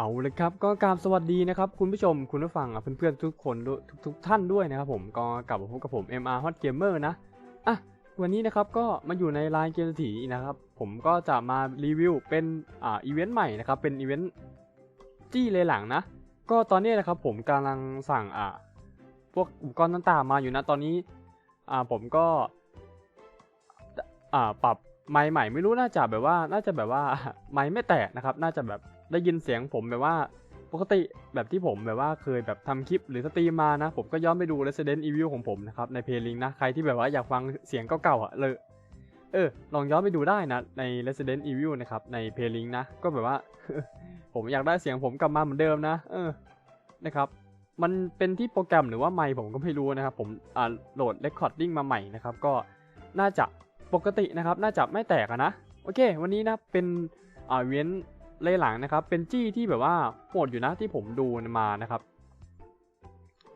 เอาเลยครับก็กราบสวัสดีนะครับคุณผู้ชมคุณผู้ฟังเพื่อนๆทุกคนทุกทุกท่านด้วยนะครับผมก็กลับมาพบกับผม MR Hot Gamer นะอะวันนี้นะครับก็มาอยู่ในไลน์เกมถีนะครับผมก็จะมารีวิวเป็นอ่าอีเวนต์ใหม่นะครับเป็นอีเวนต์จี้เลยหลังนะ ก็ตอนนี้นะครับผมกำลังสั่งอ่าพวกอุปกรณ์ต่างๆมาอยู่นะตอนนี้อ่าผมก็อ่าปรับไมค์ใหม่ไม่รู้น่าจะแบบว่าน่าจะแบบว่าไมค์ไม่แตกนะครับน่าจะแบบ ได้ยินเสียงผมแบบว่าปกติแบบที่ผมแบบว่าเคยแบบทำคลิปหรือสตรีมมานะ ผมก็ย้อนไปดู Resident Evil ของผมนะครับ ในเพลย์ลิงนะ ใครที่แบบว่าอยากฟังเสียงเก่าๆอะเลยเออ ลองย้อนไปดูได้นะ ใน Resident Evil นะครับ ในเพลย์ลิงนะ ก็แบบว่า ผมอยากได้เสียงผมกลับมาเหมือนเดิมนะ เออนะครับมันเป็นที่โปรแกรมหรือว่าไมค์ผมก็ไม่รู้นะครับ ผมอ่าโหลด Recording มาใหม่นะครับ ก็น่าจะปกตินะครับ น่าจะไม่แตกนะ โอเค วันนี้นะเป็นอ่าเว้น เลยหลังนะครับ เป็นจี้ที่แบบว่าโหดอยู่นะที่ผมดูมานะครับ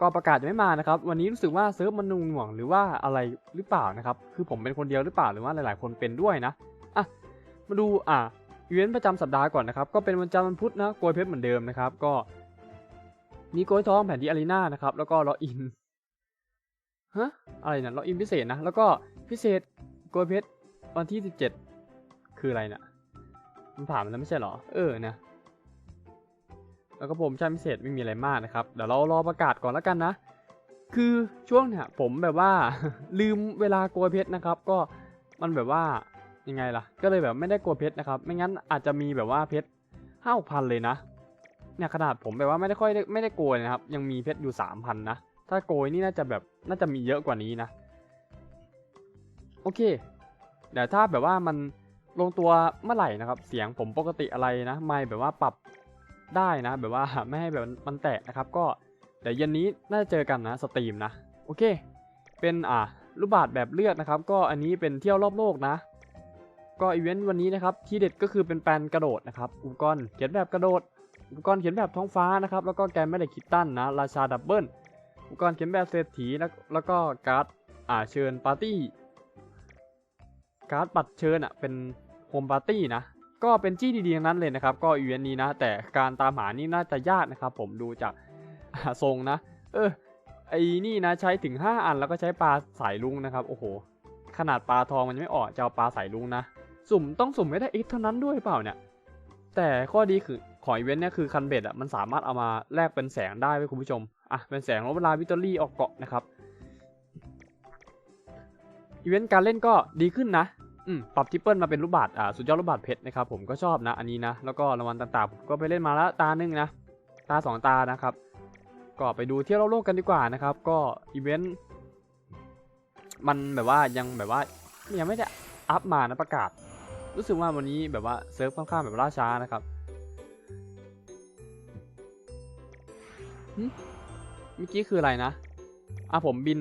ก็ประกาศยังไม่มานะครับ วันนี้รู้สึกว่าเซิร์ฟมันนุ่งหน่วงหรือว่าอะไรหรือเปล่านะครับ คือผมเป็นคนเดียวหรือเปล่าหรือว่าหลาย ๆ คนเป็นด้วยนะอะมาดูอะอีเวนต์ประจำสัปดาห์ก่อนนะครับ ก็เป็นวันจันทร์วันพุธนะโกยเพชรเหมือนเดิมนะครับ ก็มีโกยทองแผ่นที่อารีนานะครับ แล้วก็ล็อกอินฮะอะไรนะล็อกอินพิเศษนะ แล้วก็พิเศษโกยเพชรวันที่ 17 คืออะไรนะ มันผ่านมาแล้วไม่ใช่เหรอ เออนะ แล้วก็ผมใช้พิเศษไม่มีอะไรมากนะครับ เดี๋ยวเรารอประกาศก่อนแล้วกันนะ คือช่วงเนี่ยผมแบบว่าลืมเวลาโกยเพชรนะครับ ก็มันแบบว่ายังไงล่ะ ก็เลยแบบไม่ได้โกยเพชรนะครับ ไม่งั้นอาจจะมีแบบว่าเพชรห้าพันเลยนะเนี่ยขนาดผมแบบว่าไม่ได้ค่อยได้ไม่ได้โกยนะครับ ยังมีเพชรอยู่สามพันนะ ถ้าโกยนี่น่าจะแบบน่าจะมีเยอะกว่านี้นะ โอเคเดี๋ยวถ้าแบบว่ามัน ลงตัวเมื่อไหร่นะครับ เสียงผมปกติอะไรนะ ไม่แบบว่าปรับได้นะ แบบว่าไม่ให้แบบมันแตกนะครับ ก็เดี๋ยวเย็นนี้น่าจะเจอกันนะสตรีมนะ โอเค เป็นอ่ารูปบาทแบบเลือกนะครับ ก็อันนี้เป็นเที่ยวรอบโลกนะ ก็อีเวนต์วันนี้นะครับ ที่เด็ดก็คือเป็นแปลนกระโดดนะครับ อุปกรณ์เขียนแบบกระโดด อุปกรณ์เขียนแบบท้องฟ้านะครับ แล้วก็แกนไม่ได้คิดตั้นนะ ราชาดับเบิลอุปกรณ์เขียนแบบเศรษฐีแล้วแล้วก็การ์ดอ่าเชิญปาร์ตี้การ์ดบัตรเชิญอะเป็น โฮมปาร์ตี้นะ ก็เป็นจี้ดีๆทั้งนั้นเลยนะครับ ก็อีเวนต์นี้นะ แต่การตามหานี่น่าจะยากนะครับผมดูจากทรงนะ เออไอ้นี่นะใช้ถึง 5 อันแล้วก็ใช้ปลาสายลุงนะครับ โอ้โห ขนาดปลาทองมันไม่ออกจะเอาปลาสายลุงนะ สุ่มต้องสุ่มไม่ได้เอ็กเท่านั้นด้วยเปล่าเนี่ย แต่ข้อดีคือของอีเวนต์เนี่ยคือคันเบ็ดอะมันสามารถเอามาแลกเป็นแสงได้ไว้คุณผู้ชม อะเป็นแสงลดเวลาวิตอรี่ออกเกาะนะครับอีเวนต์การเล่นก็ดีขึ้นนะ อืมปรับทิปเปิลมาเป็นรูปบาทอ่าสุดยอดรูปบาทเพชรนะครับผมก็ชอบนะอันนี้นะแล้วก็รางวัลต่างๆ ก็ไปเล่นมาแล้วตาหนึ่งนะ ตาสองตานะครับ ก็ไปดูเที่ยวรอบโลกกันดีกว่านะครับ ก็อีเวนต์มันแบบว่ายังแบบว่ายังไม่ได้อัพมานะประกาศ รู้สึกว่าวันนี้แบบว่าเซิร์ฟค่อนข้างแบบล่าช้านะครับเมื่อกี้คืออะไรนะอะผมบิน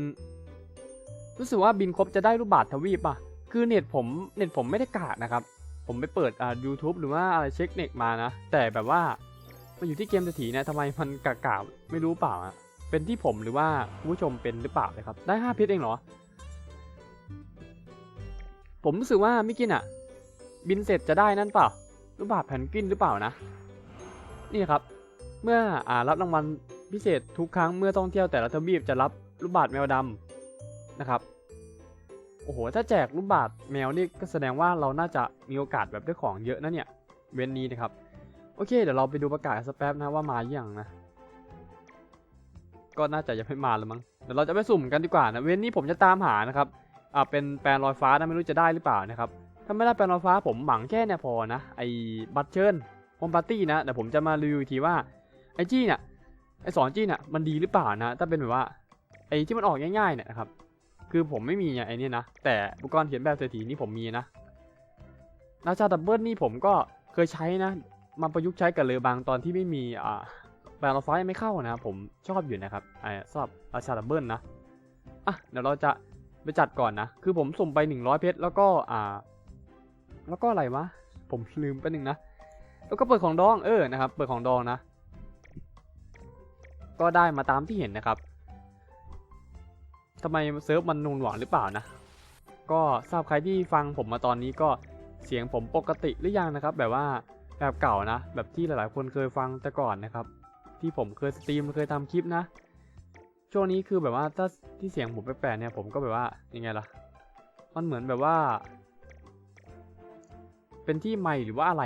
รู้สึกว่าบินครบจะได้รูปบาททวีปอะ คือเน็ตผมเน็ตผมไม่ได้กากนะครับ ผมไปเปิดอ่า YouTube หรือว่าอะไรเช็คเน็ตมานะ แต่แบบว่ามันอยู่ที่เกมเศรษฐีเนี่ยทำไมมันกากาไม่รู้เปล่าอะเป็นที่ผมหรือว่าคุณผู้ชมเป็นหรือเปล่าเลยครับ ได้5เพชรเองเหรอ ผมรู้สึกว่ามิกินอะบินเสร็จจะได้นั่นเปล่ารูปบาทแผ่นกินหรือเปล่านะ นี่ครับ เมื่ออ่ารับรางวัลพิเศษทุกครั้งเมื่อท่องเที่ยวแต่ละทวีปจะรับรูปบาทแมวดำนะครับ อ้โห ถ้าแจกรูปบาทแมวนี่ก็แสดงว่าเราน่าจะมีโอกาสแบบได้ของเยอะนะเนี่ย เว้นนี้นะครับ โอเค เดี๋ยวเราไปดูประกาศสักแป๊บนะว่ามาหรือยังนะ ก็น่าจะยังไม่มาแล้วมั้ง เดี๋ยวเราจะไปสุ่มกันดีกว่านะ เว้นนี้ผมจะตามหานะครับ อ่าเป็นแปลนลอยฟ้านะไม่รู้จะได้หรือเปล่านะครับ ถ้าไม่ได้แปลนลอยฟ้าผมหวังแค่เนี่ยพอนะ ไอ้บัตเชิญโฮมปาร์ตี้นะ เดี๋ยวผมจะมารีวิวทีว่าไอ้จี้เนี่ยไอ้สอนจี้เนี่ยมันดีหรือเปล่านะ ถ้าเป็นแบบว่าไอ้ที่มันออกง่ายๆเนี่ยนะครับ คือผมไม่มีไอ้นี่นะ แต่อุปกรณ์เขียนแบบเศรษฐีนี่ผมมีนะราชาดับเบิลนี่ผมก็เคยใช้นะ มาประยุกต์ใช้กับเรือบางตอนที่ไม่มีอ่าแบรนด์ไฟยังไม่เข้านะผมชอบอยู่นะครับไอ้ชอบราชาดับเบิลนะอะเดี๋ยวเราจะไปจัดก่อนนะ คือผมสุ่มไป 100 เพชรแล้วก็อ่า แล้วก็อะไรวะ ผมลืมไปหนึ่งนะ แล้วก็เปิดของดองเออนะครับ เปิดของดองนะ ก็ได้มาตามที่เห็นนะครับ ทำไมเซิร์ฟมันนูนหวังหรือเปล่านะ ก็ทราบใครที่ฟังผมมาตอนนี้ก็เสียงผมปกติหรือยังนะครับ แบบว่าแบบเก่านะ แบบที่หลายๆ คนเคยฟังแต่ก่อนนะครับ ที่ผมเคยสตรีมเคยทำคลิปนะ ช่วงนี้คือแบบว่าถ้าที่เสียงผมแปลกๆเนี่ยผมก็แบบว่ายังไงล่ะ มันเหมือนแบบว่า เป็นที่ไม่หรือว่าอะไร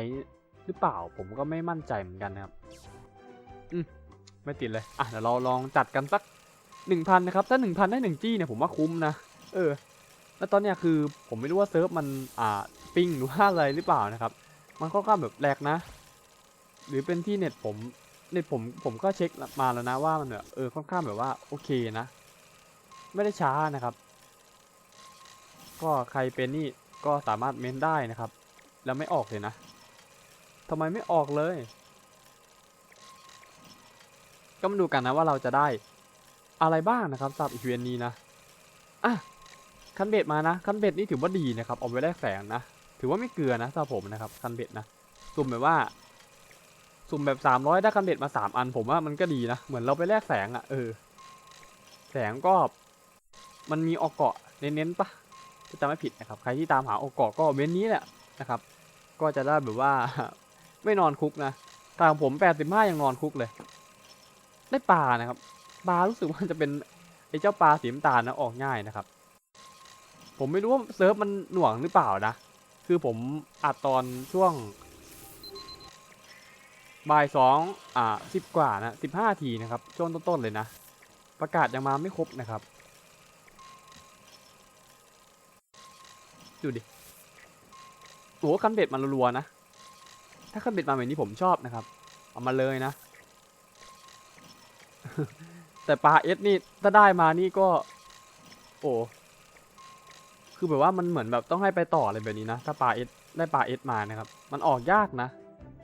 หรือเปล่าผมก็ไม่มั่นใจเหมือนกันนะครับ อืมไม่ติดเลย อะเดี๋ยวเราลองจัดกันสัก หนึ่งพันนะครับ ถ้าหนึ่งพันได้หนึ่งจี้เนี่ยผมว่าคุ้มนะ เออ แล้วตอนเนี้ยคือผมไม่รู้ว่าเซิร์ฟมันอ่าปิ้งหรือว่าอะไรหรือเปล่านะครับ มันค่อนข้างแบบแหลกนะ หรือเป็นที่เน็ตผมเน็ตผมผมก็เช็คมาแล้วนะว่ามันแบบเออค่อนข้างแบบว่าโอเคนะ ไม่ได้ช้านะครับ ก็ใครเป็นนี่ก็สามารถเม้นได้นะครับ แล้วไม่ออกเลยนะทำไมไม่ออกเลย ก็มาดูกันนะว่าเราจะได้ อะไรบ้างนะครับสำหรับอีเวนต์นี้นะอะคันเบ็ดมานะคันเบ็ดนี่ถือว่าดีนะครับเอาไว้แลกแสงนะถือว่าไม่เกลือนะสำหรับผมนะครับคันเบ็ดนะสุ่มแบบว่าสุ่มแบบสามร้อยได้คันเบ็ดมาสามอันผมว่ามันก็ดีนะ เหมือนเราไปแลกแสงอะ่ะเออ แสงก็ มันมีออกเกาะเน้นๆปะถ้าจำไม่ผิดนะครับ ใครที่ตามหาออกเกาะก็เว้นนี้แหละนะครับ ก็จะได้แบบว่า ไม่นอนคุกนะแต่ของผมแปดสิบห้ายังนอนคุกเลย ได้ปลานะครับ ปลารู้สึกว่าจะเป็นไอ้เจ้าปลาสีน้ำตาลนะออกง่ายนะครับ ผมไม่รู้ว่าเซิร์ฟมันหน่วงหรือเปล่านะ คือผมอัดตอนช่วงบ่ายสองอ่าสิบกว่านะสิบห้าทีนะครับ ช่วงต้นๆเลยนะ ประกาศยังมาไม่ครบนะครับ ดูดิโอ้คันเบ็ดมันรัวๆนะ ถ้าคันเบ็ดมาแบบนี้ผมชอบนะครับ เอามาเลยนะ แต่ปลาเอสนี่ถ้าได้มานี่ก็ โอ้คือแบบว่ามันเหมือนแบบต้องให้ไปต่ออะไรแบบนี้นะถ้าปลาเอสได้ปลาเอสมานะครับ มันออกยากนะ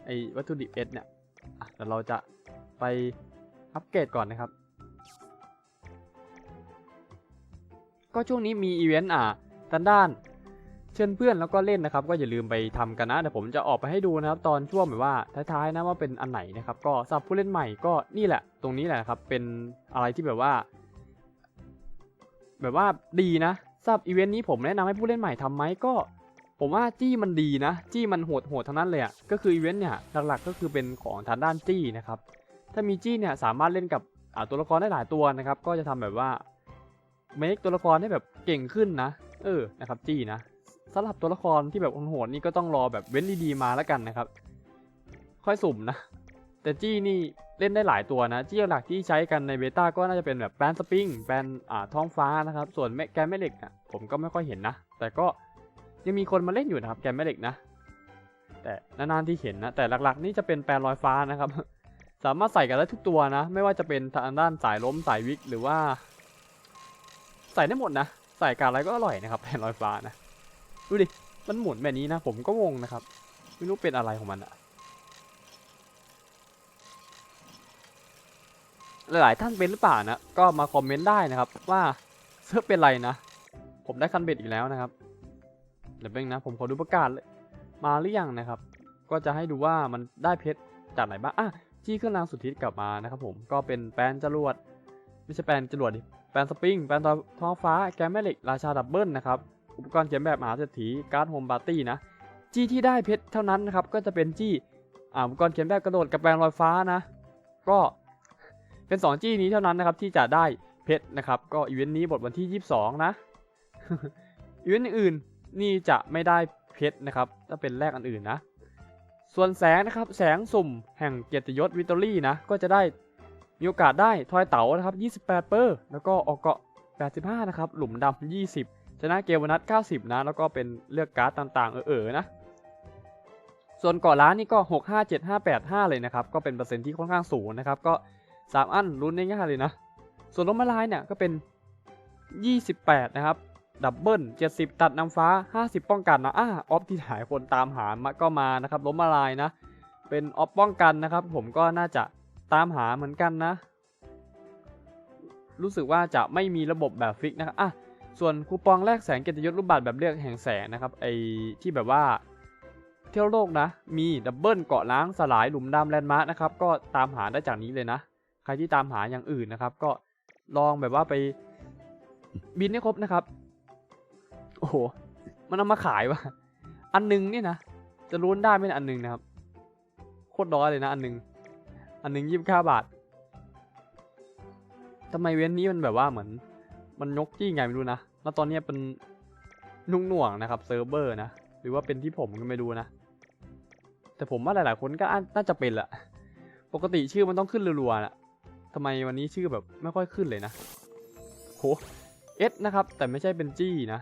ไอวัตถุดิบเอสเนี่ยอ่เดี๋ยวเราจะไปอัปเกรดก่อนนะครับ ก็ช่วงนี้มีอีเวนต์อะด้านด้าน เชิญเพื่อนแล้วก็เล่นนะครับ ก็อย่าลืมไปทำกันนะเดี๋ยวผมจะออกไปให้ดูนะครับ ตอนช่วงแบบว่าท้ายๆนะว่าเป็นอันไหนนะครับ ก็สำหรับผู้เล่นใหม่ก็นี่แหละ ตรงนี้แหละครับ เป็นอะไรที่แบบว่า แบบว่าดีนะสำหรับอีเวนต์นี้ผมแนะนำให้ผู้เล่นใหม่ทำไหมก็ ผมว่าจี้มันดีนะ จี้มันโหดโหดๆทั้งนั้นเลยอะ่ะก็คืออีเวนต์เนี่ยหลักๆก็คือเป็นของทางด้านจี้นะครับ ถ้ามีจี้เนี่ยสามารถเล่นกับตัวละครได้หลายตัวนะครับ ก็จะทำแบบว่าเมคตัวละครให้แบบเก่งขึ้นนะ เออนะครับจี้นะ สำหรับตัวละครที่แบบโหดนี่ก็ต้องรอแบบเว้นดีๆมาแล้วกันนะครับ ค่อยสุ่มนะ แต่จี้นี่เล่นได้หลายตัวนะ จี้หลักที่ใช้กันในเบต้าก็น่าจะเป็นแบบแปลนสปริงแปลนอ่าท้องฟ้านะครับ ส่วนแมแกนแม่เหล็กอะผมก็ไม่ค่อยเห็นนะ แต่ก็ยังมีคนมาเล่นอยู่นะครับแกนแม่เหล็กนะ แต่นานๆที่เห็นนะ แต่หลักๆนี่จะเป็นแปลนลอยฟ้านะครับ สามารถใส่กันได้ทุกตัวนะ ไม่ว่าจะเป็นทางด้านสายล้มสายวิกหรือว่า ใส่ได้หมดนะ ใส่การอะไรก็อร่อยนะครับแปลนลอยฟ้านะ ดูดิ มันหมุนแบบนี้นะ ผมก็งงนะครับ ไม่รู้เป็นอะไรของมันอะหลายๆท่านเป็นหรือเปล่านะ ก็มาคอมเมนต์ได้นะครับ ว่าเซิร์ฟเป็นไรนะ ผมได้คันเบ็ดอีกแล้วนะครับ เดี๋ยวเป็นงนะ ผมขอดูประกาศเลยมาหรือยังนะครับ ก็จะให้ดูว่ามันได้เพชรจากไหนบ้าง อะจี้เครื่องรางสุดทิศกลับมานะครับผม ก็เป็นแปลนจรวด ไม่ใช่แปลนจรวดดิ แปลนสปริง แปลนท้องฟ้า แกมแม่เหล็ก ราชาดับเบิลนะครับ อุปกรณ์เขียนแบบมหาเศรษฐีการ์ดโฮมปาร์ตี้นะจี้ที่ได้เพชรเท่านั้นนะครับก็จะเป็นจี้อ่าอุปกรณ์เขียนแบบกระโดดกับแปลงลอยฟ้านะ ก็เป็น 2 จี้นี้เท่านั้นนะครับที่จะได้เพชรนะครับ ก็อีเวนต์นี้บทวันที่ 22 นะอีเวนต์อื่นนี่จะไม่ได้เพชรนะครับ ถ้าเป็นแรกอันอื่นนะ ส่วนแสงนะครับ แสงสุ่มแห่งเกียรติยศวิตตอรี่นะก็จะได้มีโอกาสได้ทอยเต๋านะครับ 28 เปอร์ แล้วก็ออกเกาะ 85 นะครับ หลุมดำ 20 ชนะเกมวันนัด 90 นะ แล้วก็เป็นเลือกการ์ดต่างๆ เออๆนะ ส่วนเกาะล้านนี่ก็ 6 5 7 5 8 5 เลยนะครับ ก็เป็นเปอร์เซ็นต์ที่ค่อนข้างสูงนะครับ ก็ 3 อันลุ้นได้ง่ายเลยนะ ส่วนล้มละลายเนี่ยก็เป็น 28 นะครับ ดับเบิล70 ตัดนำฟ้า 50 ป้องกันนะอ่าออฟที่หายคนตามหามาก็มานะครับ ล้มละลายนะ เป็นออฟป้องกันนะครับ ผมก็น่าจะตามหาเหมือนกันนะ รู้สึกว่าจะไม่มีระบบแบบฟิกนะครับอะ ส่วนคูปองแลกแสงเกียรติยศรูปบัตรแบบเลือกแห่งแสงนะครับไอที่แบบว่าเที่ยวโลกนะ มีดับเบิลเกาะล้างสลายหลุมดำแลนด์มาร์กนะครับก็ตามหาได้จากนี้เลยนะ ใครที่ตามหาอย่างอื่นนะครับ ก็ลองแบบว่าไปบินให้ครบนะครับ โอ้โห มันเอามาขายวะอันหนึงเนี่ยนะ จะลุ้นได้ไหมเนี่อันหนึงนะครับ โคตรน้อยเลยนะ อันหนึง อันหนึงยี่สิบเก้าบาททำไมเว้นนี้มันแบบว่าเหมือน มันยกจี้ไงไม่รู้นะ แล้วตอนนี้เป็นนุ่งหน่วงนะครับเซิร์ฟเวอร์นะ หรือว่าเป็นที่ผมก็ไม่รู้นะ แต่ผมว่าหลาย ๆ คนก็น่าจะเป็นแหละ ปกติชื่อมันต้องขึ้นรัวๆนะทำไมวันนี้ชื่อแบบไม่ค่อยขึ้นเลยนะโหเอสนะครับ แต่ไม่ใช่เป็นจี้นะ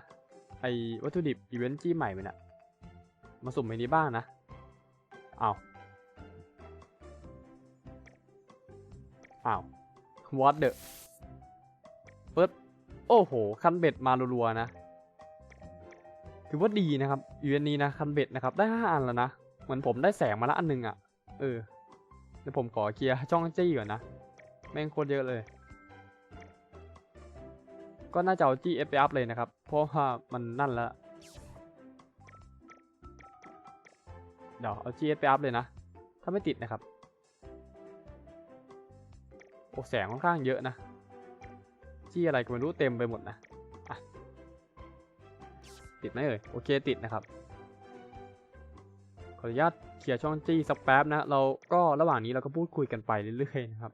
ไอวัตถุดิบอีเวนต์จี้ใหม่ไปนะมาสุ่มในนี้บ้างนะอ้าวอ้าว what the เปิด โอ้โห คันเบ็ดมารัวๆนะ ถือว่าดีนะครับอีเวนต์นี้นะคันเบ็ดนะครับได้ห้าอันแล้วนะ เหมือนผมได้แสงมาละอันหนึงอะ่ะ เออ เดี๋ยวผมขอเคลียร์ช่องจี้ก่อนนะ แม่งโคตรเยอะเลย ก็น่าจะเอาจี้เอฟไปอัพเลยนะครับ เพราะว่ามันนั่นแล้วเดี๋ยวเอาจี้เอฟไปอัพเลยนะ ถ้าไม่ติดนะครับ โอ้แสงค่อนข้างเยอะนะ จี้อะไรก็ไม่รู้เต็มไปหมดนะติดไหมเอ่ยโอเคติดนะครับขออนุญาตเคลียช่องจี้สักแป๊บนะเราก็ระหว่างนี้เราก็พูดคุยกันไปเรื่อยๆนะครับ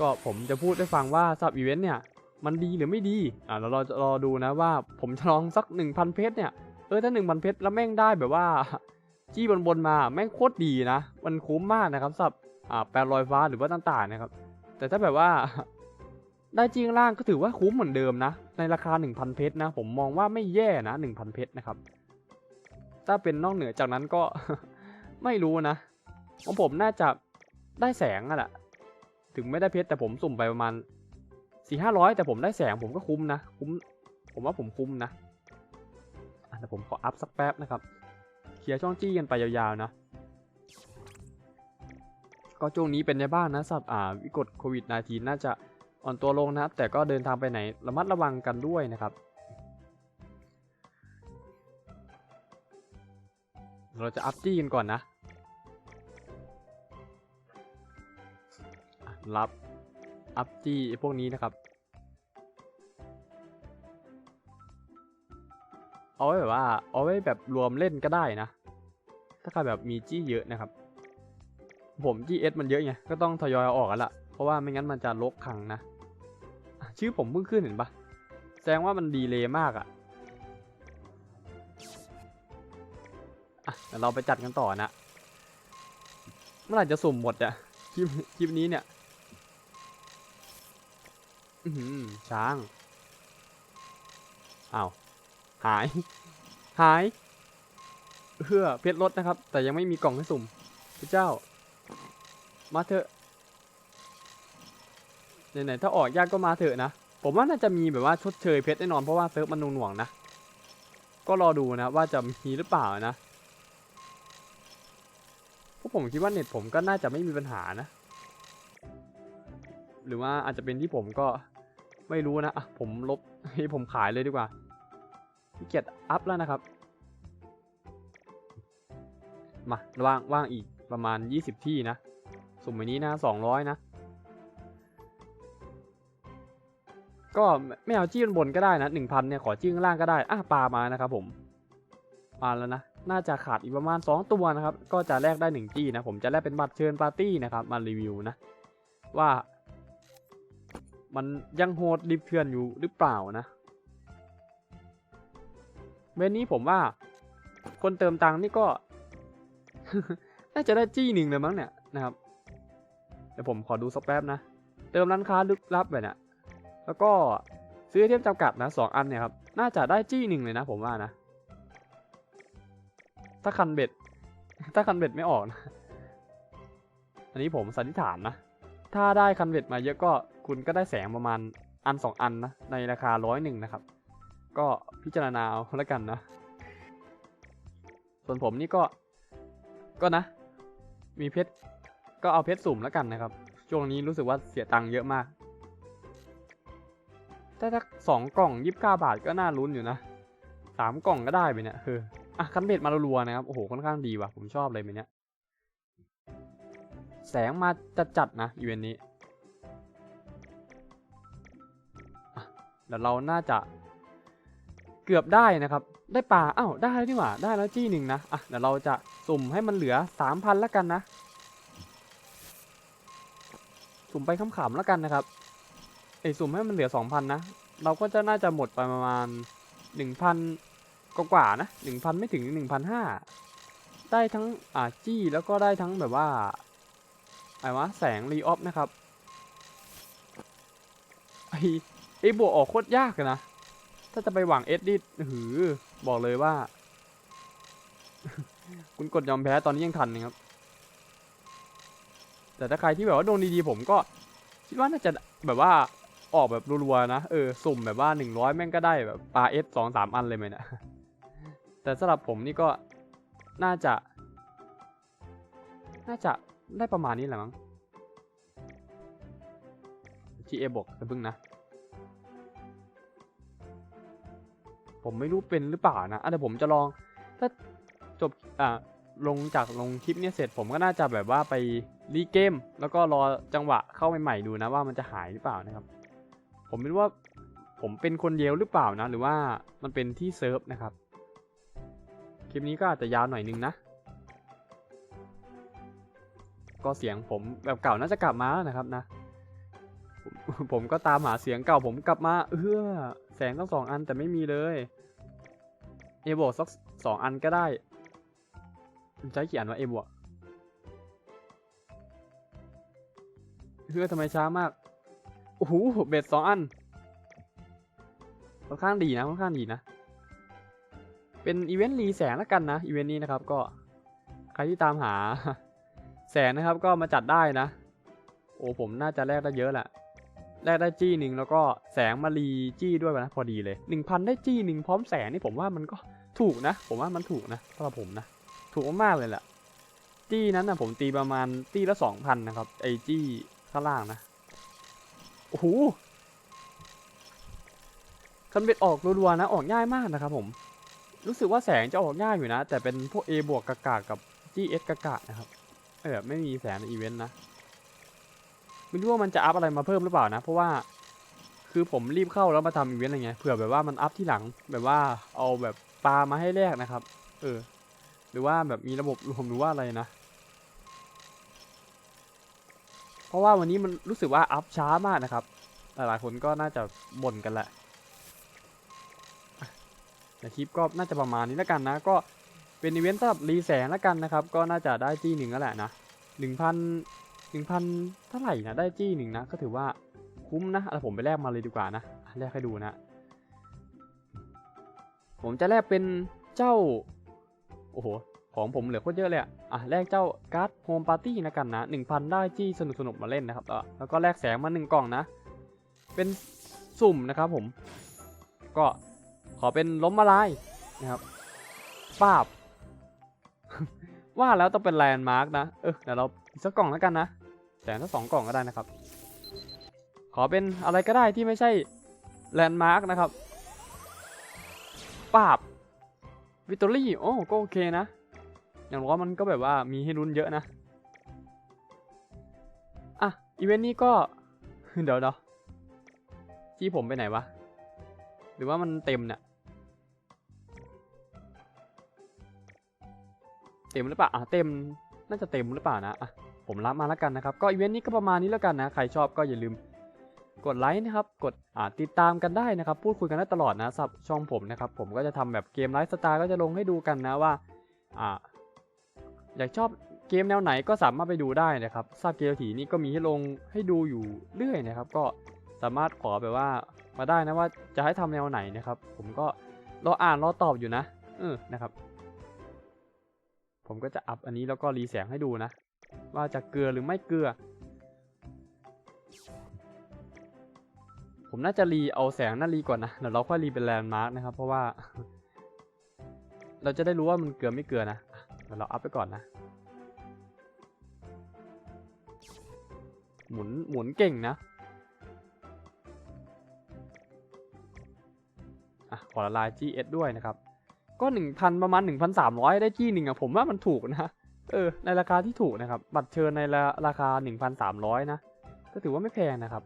ก็ผมจะพูดให้ฟังว่าซับอีเวนต์เนี่ยมันดีหรือไม่ดีอ่าเรารอรอดูนะว่าผมจะลองสัก 1,000 เพชรเนี่ยเออถ้า 1,000 เพชรแล้วแม่งได้แบบว่า จี้บนบนๆมาแม่งโคตรดีนะ มันคุ้มมากนะครับสับอ่าแปดรอยฟ้าหรือว่าต่างๆนะครับ แต่ถ้าแบบว่า ได้จริงล่างก็ถือว่าคุ้มเหมือนเดิมนะ ในราคา 1,000 เพชรนะ ผมมองว่าไม่แย่นะ 1,000 เพชรนะครับ ถ้าเป็นนอกเหนือจากนั้นก็ไม่รู้นะของผมน่าจะได้แสงอะแหละถึงไม่ได้เพชรแต่ผมสุ่มไปประมาณสี่ห้าร้อยแต่ผมได้แสงผมก็คุ้มนะ คุ้ม ผมว่าผมคุ้มนะแต่ผมขออัพสักแป๊บนะครับ เคลียร์ช่องจี้กันไปยาวๆนะ ก็ช่วงนี้เป็นไงบ้างนะสับอ่าวิกฤตโควิด -19 น่าจะ อ่อนตัวลงนะครับ แต่ก็เดินทางไปไหนระมัดระวังกันด้วยนะครับ เราจะอัพจี้กันก่อนนะ รับอัพจี้พวกนี้นะครับเอาไว้แบบว่าเอาไว้แบบรวมเล่นก็ได้นะ ถ้าใครแบบมีจี้เยอะนะครับ ผม GS มันเยอะไงก็ต้องทยอยเอาออกกันละเพราะว่าไม่งั้นมันจะลกขังนะ ชื่อผมเพิ่งขึ้นเห็นปะแสดงว่ามันดีเลยมากอะอะเดี๋ยวเราไปจัดกันต่อนะเมื่อไหร่จะสุ่มหมดอะคลิปคลิปนี้เนี่ยอือหือช้างอ้าวหาย หายเพื่อเพชรลดนะครับ แต่ยังไม่มีกล่องให้สุ่มพระเจ้า มาเถอะ ไหนๆถ้าออกยากก็มาเถอะนะ ผมว่าน่าจะมีแบบว่าชดเชยเพชรแน่นอนเพราะว่าเซิร์ฟมันหน่วงนะ ก็รอดูนะว่าจะมีหรือเปล่านะพราะผมคิดว่าเน็ตผมก็น่าจะไม่มีปัญหานะ หรือว่าอาจจะเป็นที่ผมก็ไม่รู้นะอะผมลบให้ผมขายเลยดีกว่าขี้เกียจอัพแล้วนะครับ มาว่างว่างอีกประมาณ 20 ที่นะ สุ่มอันนี้นะ200 นะ ก็ไม่เอาจี้บนบนก็ได้นะ1,000เนี่ยขอจี้ข้างล่างก็ได้อะปลามานะครับผมมาแล้วนะน่าจะขาดอีกประมาณ 2 ตัวนะครับ ก็จะแลกได้1จี้นะผมจะแลกเป็นบัตรเชิญปาร์ตี้นะครับมารีวิวนะว่า มันยังโหดดิบเถื่อนอยู่หรือเปล่านะเวนนี้ผมว่า คนเติมตังค์นี่ก็ น่าจะได้จี้หนึ่งเลยมั้งเนี่ยนะครับเดี๋ยวผมขอดูสักแป๊บนะ เติมร้านค้าลึกลับแบบเนี้ย แล้วก็ซื้อเทียมจำกัดนะสองอันเนี่ยครับ น่าจะได้จี้หนึ่งเลยนะผมว่านะ ถ้าคันเบ็ด ถ้าคันเบ็ดไม่ออกนะ อันนี้ผมสันนิษฐานนะ ถ้าได้คันเบ็ดมาเยอะก็คุณก็ได้แสงประมาณอันสองอันนะ ในราคาร้อยหนึ่งนะครับ ก็พิจารณาเอาแล้วกันนะ ส่วนผมนี่ก็ ก็นะ มีเพชร ก็เอาเพชรสุ่มแล้วกันนะครับ ช่วงนี้รู้สึกว่าเสียตังค์เยอะมาก ถ้าสองกล่องยี่สิบเก้าบาทก็น่าลุ้นอยู่นะสามกล่องก็ได้ไปเนี่ยคืออะคันเบ็ดมารัวๆนะครับ โอ้โห ค่อนข้างดีว่ะ ผมชอบเลยไปเนี่ย แสงมาจัดๆนะอีเวนต์นี้เดี๋ยวเราน่าจะเกือบได้นะครับ ได้ปลาอ้าวได้แล้วนี่หว่า ได้แล้วจี้หนึ่งนะ อะ เดี๋ยวเราจะสุ่มให้มันเหลือสามพันแล้วกันนะ สุ่มไปขำๆแล้วกันนะครับ ไอยสุ่มให้มันเหลือสองพันนะ เราก็จะน่าจะหมดไปประมาณหนึ่งพันกว่านะหนึ่งพันไม่ถึงหนึ่งพันห้าได้ทั้งอ่าจี้แล้วก็ได้ทั้งแบบว่าอะไรวะแสงรีออฟนะครับไอไอบวกออกโคตรยากเลยนะ ถ้าจะไปหวังเอ็ดดิหือบอกเลยว่า คุณกดยอมแพ้ตอนนี้ยังทันนะครับ แต่ถ้าใครที่แบบว่าดวงดีๆผมก็ คิดว่าน่าจะแบบว่า ออกแบบรัวๆนะ เออ สุ่มแบบว่าหนึ่งร้อยแม่งก็ได้แบบปลาเอสสองสามอันเลยไหมเนะแต่สำหรับผมนี่ก็น่าจะ น่าจะได้ประมาณนี้แหละมั้ง GA บวกจะพึ่งนะ ผมไม่รู้เป็นหรือเปล่านะอะเดี๋ยวผมจะลอง ถ้าจบ อ่าลงจากลงคลิปเนี้ยเสร็จผมก็น่าจะแบบว่าไปรีเกม แล้วก็รอจังหวะเข้าใหม่ๆดูนะว่ามันจะหายหรือเปล่านะครับ ผมไม่รู้ว่าผมเป็นคนเดียวหรือเปล่านะ หรือว่ามันเป็นที่เซิร์ฟนะครับ คลิปนี้ก็อาจจะยาวหน่อยนึงนะ ก็เสียงผมแบบเก่าน่าจะกลับมาแล้วนะครับนะผมก็ตามหาเสียงเก่าผมกลับมาเออแสงต้องสองอันแต่ไม่มีเลย เอโบสักสองอันก็ได้ใช้กี่อันวะเอโบะเฮ้ยทำไมช้ามาก อ้โหเบ็ดสองอันค่อนข้างดีนะค่อนข้างดีนะ เป็นอีเวนต์รีแสงแล้วกันนะอีเวนต์นี้นะครับก็ใครที่ตามหาแสงนะครับก็มาจัดได้นะ โอ้ผมน่าจะแลกได้เยอะแหละแลกได้จี้หนึ่งแล้วก็แสงมารีจี้ด้วยนะพอดีเลยหนึ่งพันได้จี้หนึ่งพร้อมแสงนี่ผมว่ามันก็ถูกนะ ผมว่ามันถูกนะสำหรับผมนะ ถูกมากๆเลยแหละจี้นั้นนะผมตีประมาณตีละสองพันนะครับไอจี้ข้างล่างนะ โอ้โหคันเบ็ดออกรัวๆนะ ออกง่ายมากนะครับผม รู้สึกว่าแสงจะออกง่ายอยู่นะ แต่เป็นพวก A บวกกากากับ GS กากานะครับเออไม่มีแสงในอีเวนต์นะ ไม่รู้ว่ามันจะอัพอะไรมาเพิ่มหรือเปล่านะ เพราะว่า คือผมรีบเข้าแล้วมาทำอีเวนต์อะไรเงี้ย เผื่อแบบว่ามันอัพที่หลัง แบบว่าเอาแบบปลามาให้แลกนะครับ เออ หรือว่าแบบมีระบบรวมหรือว่าอะไรนะ เพราะว่าวันนี้มันรู้สึกว่าอัพช้ามากนะครับ หลายๆคนก็น่าจะบ่นกันแหละอ่คลิปก็น่าจะประมาณนี้แล้วกันนะ ก็เป็นอีเวนต์สำหรับรีแสงแล้วกันนะครับ ก็น่าจะได้จี้หนึ่งแล้วแหละนะหนึ่งพันหนึ่งพันเท่าไหร่นะได้จี้หนึ่งนะ ก็ถือว่าคุ้มนะเอาผมไปแลกมาเลยดีกว่านะอะแลกให้ดูนะ ผมจะแลกเป็นเจ้า โอ้โห ของผมเหลือโคตรเยอะเลยอะอะแลกเจ้าการ์ดโฮมปาร์ตี้นะกันนะหนึ่งพันได้จี้สนุกสนุกมาเล่นนะครับแล้วแล้วก็แลกแสงมาหนึ่งกล่องนะ เป็นสุ่มนะครับผม ก็ขอเป็นล้มละลายนะครับปาบ ว่าแล้วต้องเป็นแลนด์มาร์กนะ เออเดี๋ยวเราอีกสักกล่องแล้วกันนะแสงทั้งสองกล่องก็ได้นะครับ ขอเป็นอะไรก็ได้ที่ไม่ใช่แลนด์มาร์กนะครับปาบวิตตอรี่ โอ้ก็โอเคนะ อย่างน้อยมันก็แบบว่ามีให้ลุ้นเยอะนะ อะ อีเวนต์นี้ก็ เดี๋ยวเดี๋ยวจี้ผมไปไหนวะ หรือว่ามันเต็มเนี่ย เต็มหรือเปล่า อะ เต็ม น่าจะเต็มหรือเปล่านะ อะ ผมรับมาแล้วกันนะครับ ก็อีเวนต์นี้ก็ประมาณนี้แล้วกันนะ ใครชอบก็อย่าลืมกดไลค์นะครับ กดอ่าติดตามกันได้นะครับ พูดคุยกันได้ตลอดนะสับช่องผมนะครับ ผมก็จะทำแบบเกมไลฟ์สไตล์ก็จะลงให้ดูกันนะว่า อ่า อยากชอบเกมแนวไหนก็สามารถไปดูได้นะครับซาบเกมถีนี่ก็มีให้ลงให้ดูอยู่เรื่อยนะครับ ก็สามารถขอแบบว่ามาได้นะว่าจะให้ทำแนวไหนนะครับ ผมก็รออ่านรอตอบอยู่นะเออนะครับ ผมก็จะอัพอันนี้แล้วก็รีแสงให้ดูนะ ว่าจะเกลือหรือไม่เกลือ ผมน่าจะรีเอาแสงน่ารีก่อนนะเดี๋ยวเราค่อยรีเป็นแลนด์มาร์กนะครับ เพราะว่า เราจะได้รู้ว่ามันเกลือไม่เกลือนะ อ่เราอัพไปก่อนนะ หมุนหมุนเก่งนะ อะ ขอละลาย GS ด้วยนะครับ ก็ 1,000 ประมาณ 1,300 ได้จี้หนึ่งอะผมว่ามันถูกนะ เออ ในราคาที่ถูกนะครับ บัตรเชิญในราราคา 1,300 นะ ก็ถือว่าไม่แพงนะครับ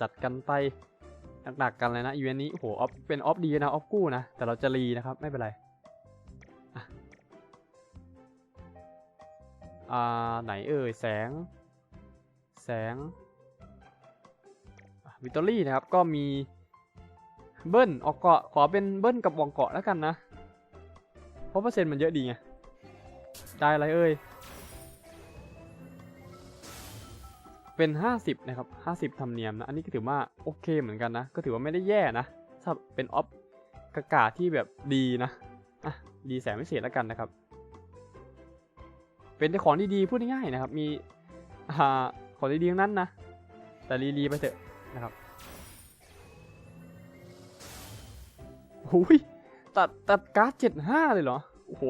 จัดกันไป หนักๆกันเลยนะอีเวนต์นี้โหออฟเป็นออฟดีนะออฟกู้นะ แต่เราจะรีนะครับไม่เป็นไรอะอ่าไหนเอ่ยแสง แสงวิตตอรี่นะครับก็มีเบิ้ลออกเกาะขอเป็นเบิ้ลกับวองเกาะแล้วกันนะ เพราะเปอร์เซ็นต์มันเยอะดีไงได้อะไรเอ่ย เป็น 50 นะครับ 50ธรรมเนียมนะ อันนี้ก็ถือว่าโอเคเหมือนกันนะ ก็ถือว่าไม่ได้แย่นะถ้าเป็นออฟกากาที่แบบดีนะ อะ ดีแสนไม่เสียแล้วกันนะครับ เป็นแต่ของดีๆพูดง่ายๆนะครับ มีอ่าของดีๆทั้งนั้นนะ แต่รีๆไปเถอะนะครับหุยตัดตัดการ์ดเจ็ดห้าเลยเหรอ โอ้โห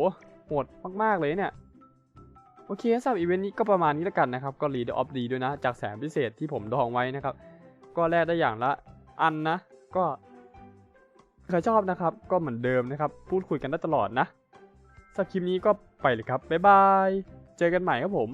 โหดมากๆเลยเนี่ย โอเคสำหรับอีเวนต์นี้ก็ประมาณนี้แล้วกันนะครับ ก็รีดออฟดีด้วยนะ จากแสงพิเศษที่ผมดองไว้นะครับ ก็แลกได้อย่างละอันนะ ก็ใครชอบนะครับ ก็เหมือนเดิมนะครับ พูดคุยกันได้ตลอดนะสำหรับคลิปนี้ก็ไปเลยครับ บ๊ายบาย เจอกันใหม่ครับผม